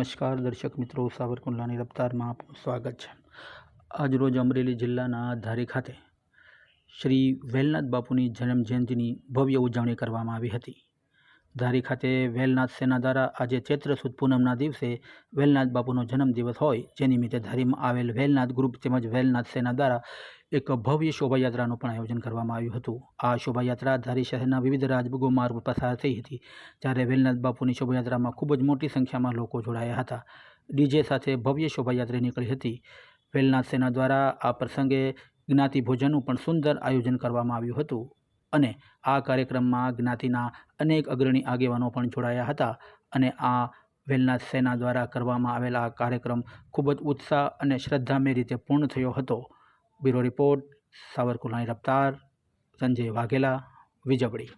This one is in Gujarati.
નમસ્કાર દર્શક મિત્રો, સાવરકુંડલાની રફતારમાં આપનું સ્વાગત છે. આજરોજ અમરેલી જિલ્લાના ધારી ખાતે શ્રી વેલનાથ બાપુની જન્મ જયંતિની ભવ્ય ઉજવણી કરવામાં આવી હતી. ધારી ખાતે વેલનાથ સેના દ્વારા આજે ચૈત્ર સુદ પૂનમના દિવસે વેલનાથ બાપુનો જન્મદિવસ હોય. જે નિમિત્તે ધારીમાં આવેલ વેલનાથ ગ્રુપ તેમજ વેલનાથ સેના દ્વારા એક ભવ્ય શોભાયાત્રાનું પણ આયોજન કરવામાં આવ્યું હતું. આ શોભાયાત્રા ધારી શહેરના વિવિધ રાજભોગો માર્ગ પસાર થઈ હતી, જ્યારે વેલનાથ બાપુની શોભાયાત્રામાં ખૂબ જ મોટી સંખ્યામાં લોકો જોડાયા હતા. ડીજે સાથે ભવ્ય શોભાયાત્રા નીકળી હતી. વેલનાથ સેના દ્વારા આ પ્રસંગે જ્ઞાતિ ભોજનનું પણ સુંદર આયોજન કરવામાં આવ્યું હતું. અને આ કાર્યક્રમમાં જ્ઞાતિના અનેક અગ્રણી આગેવાનો પણ જોડાયા હતા અને આ વેલનાથ સેના દ્વારા કરવામાં આવેલા કાર્યક્રમ ખૂબ જ ઉત્સાહ અને શ્રદ્ધામય રીતે પૂર્ણ થયો હતો. બ્યુરો રિપોર્ટ સાવરકુલાની રફતાર, સંજય વાઘેલા, વિજબડી.